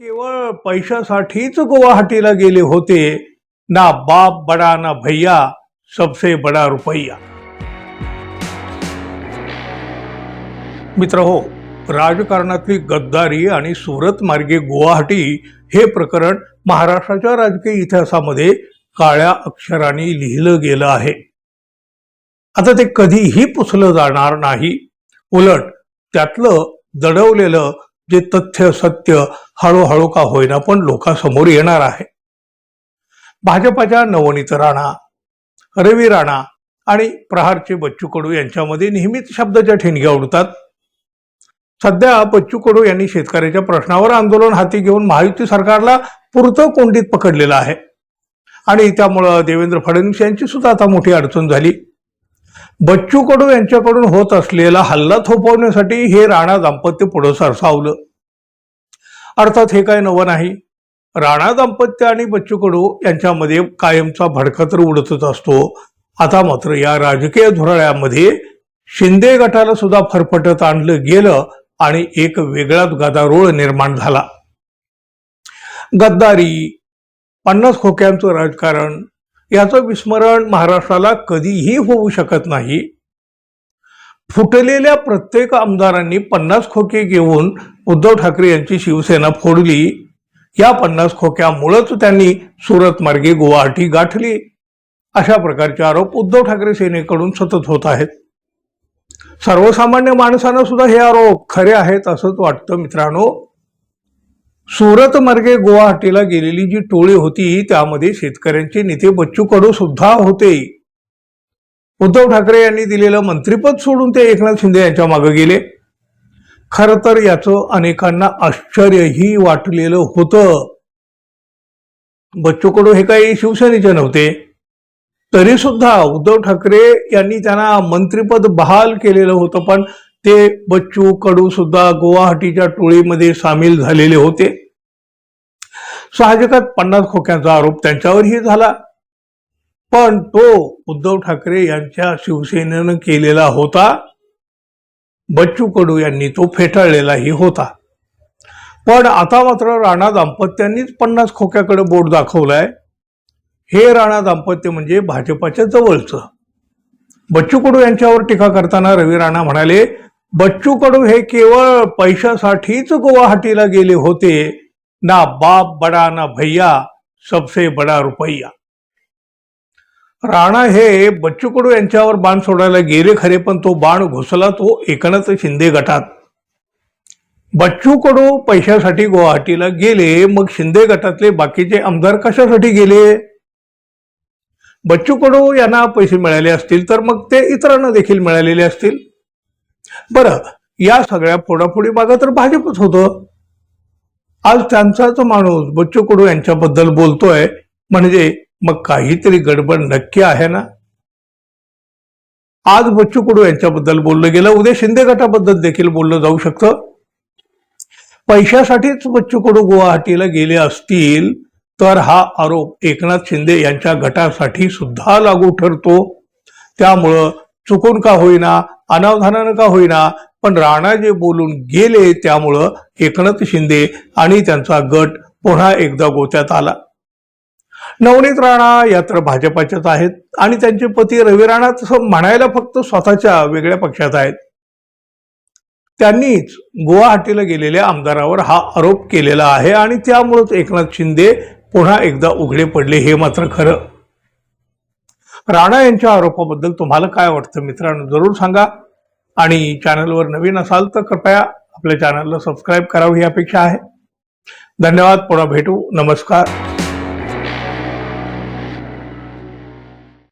केवळ पैशासाठीच गुवाहाटीला गेले होते. ना बाप बडा ना भैया सबसे बडा रुपैया. मित्र हो राजकारणातली गद्दारी आणि सुरत मार्गे गुवाहाटी हे प्रकरण महाराष्ट्राच्या राजकीय इतिहासामध्ये काळ्या अक्षराने लिहिलं गेलं आहे. आता ते कधीही पुसलं जाणार नाही. उलट त्यातलं दडवलेलं जे तथ्य सत्य हळूहळू का होईना पण लोकांसमोर येणार आहे. भाजपाच्या नवनीत राणा रवी राणा आणि प्रहारचे बच्चू कडू यांच्यामध्ये नेहमीच शब्दाच्या ठिणग्या उडतात. सध्या बच्चू कडू यांनी शेतकऱ्याच्या प्रश्नावर आंदोलन हाती घेऊन महायुती सरकारला पुरतं कोंडीत पकडलेलं आहे. आणि त्यामुळं देवेंद्र फडणवीस यांची सुद्धा आता मोठी अडचण झाली. बच्चू कडू यांच्याकडून होत असलेला हल्ला थोपवण्यासाठी हे राणा दाम्पत्य पुढं सरसावलं. अर्थात हे काय नवं नाही. राणा दाम्पत्य आणि बच्चू कडू यांच्यामध्ये कायमचा भडका तर उडतच असतो. आता मात्र या राजकीय धुराळ्यामध्ये शिंदे गटाला सुद्धा फरफटत आणलं गेलं आणि एक वेगळाच गदारोळ निर्माण झाला. गद्दारी पन्नास खोक्यांचं राजकारण याचं विस्मरण महाराष्ट्राला कधीही होऊ शकत नाही. फुटलेल्या प्रत्येक आमदारांनी पन्नास खोके घेऊन उद्धव ठाकरे यांची शिवसेना फोडली. या पन्नास खोक्यामुळंच त्यांनी सुरत मार्गे गुवाहाटी गाठली. अशा प्रकारचे आरोप उद्धव ठाकरे सेनेकडून सतत होत आहेत. सर्वसामान्य माणसांना सुद्धा हे आरोप खरे आहेत असंच वाटतं मित्रांनो. सुरत मार्गे गुवाहाटीला गेलेली जी टोळी होती त्यामध्ये शेतकऱ्यांचे नेते बच्चू कडू सुद्धा होते. उद्धव ठाकरे यांनी दिलेलं मंत्रिपद सोडून ते एकनाथ शिंदे यांच्या मागे गेले. खर तर याचं अनेकांना आश्चर्यही वाटलेलं होतं. बच्चू कडू हे काही शिवसेनेचे नव्हते. तरी सुद्धा उद्धव ठाकरे यांनी त्यांना मंत्रीपद बहाल केलेलं होतं पण ते बच्चू कडू सुद्धा गुवाहाटीच्या टोळीमध्ये सामील झालेले होते. साहजिकच पन्नास खोक्यांचा आरोप त्यांच्यावरही झाला. पण तो उद्धव ठाकरे यांच्या शिवसेनेनं केलेला होता. बच्चू कडू यांनी तो फेटाळलेलाही होता. पण आता मात्र राणा दाम्पत्यांनीच पन्नास खोक्याकडे बोट दाखवलाय. हे राणा दाम्पत्य म्हणजे भाजपाच्या जवळचं. बच्चू कडू यांच्यावर टीका करताना रवी राणा म्हणाले बच्चू कडू हे केवळ पैशासाठीच गुवाहाटीला गेले होते. ना बाप बडा ना भैया सबसे बडा रुपैया. राणा हे बच्चू कडू यांच्यावर बाण सोडायला गेले खरे पण तो बाण घुसला तो एकनाथ शिंदे गटात. बच्चू कडू पैशासाठी गुवाहाटीला गेले मग शिंदे गटातले बाकीचे आमदार कशासाठी गेले? बच्चू कडू यांना पैसे मिळाले असतील तर मग ते इतरांना देखील मिळालेले असतील? बरं या सगळ्या फोडाफोडी मागं तर भाजपच होतं. आज त्यांचाच माणूस बच्चू कडू यांच्याबद्दल बोलतोय म्हणजे मग काहीतरी गडबड नक्की आहे ना? आज बच्चू कडू यांच्याबद्दल बोललं गेलं उद्या शिंदे गटाबद्दल देखील बोललं जाऊ शकतं. पैशासाठीच बच्चू कडू गुवाहाटीला गेले असतील तर हा आरोप एकनाथ शिंदे यांच्या गटासाठी सुद्धा लागू ठरतो. त्यामुळं चुकून का होईना अनावधानानं का होईना पण राणा जे बोलून गेले त्यामुळं एकनाथ शिंदे आणि त्यांचा गट पुन्हा एकदा गोत्यात आला. नवनीत राणा या तर भाजपाच्याच आहेत आणि त्यांचे पती रवी राणा तसं म्हणायला फक्त स्वतःच्या वेगळ्या पक्षात आहेत. त्यांनीच गुवाहाटीला गेलेल्या आमदारावर हा आरोप केलेला आहे आणि त्यामुळेच एकनाथ शिंदे पुन्हा एकदा उघडे पडले हे मात्र खरं. राणा यांच्या आरोपाबद्दल तुम्हाला काय वाटतं मित्रांनो जरूर सांगा. आणि चॅनलवर नवीन असाल तर कृपया आपल्या चॅनलला सबस्क्राईब करावं ही अपेक्षा आहे. धन्यवाद पुन्हा भेटू. नमस्कार.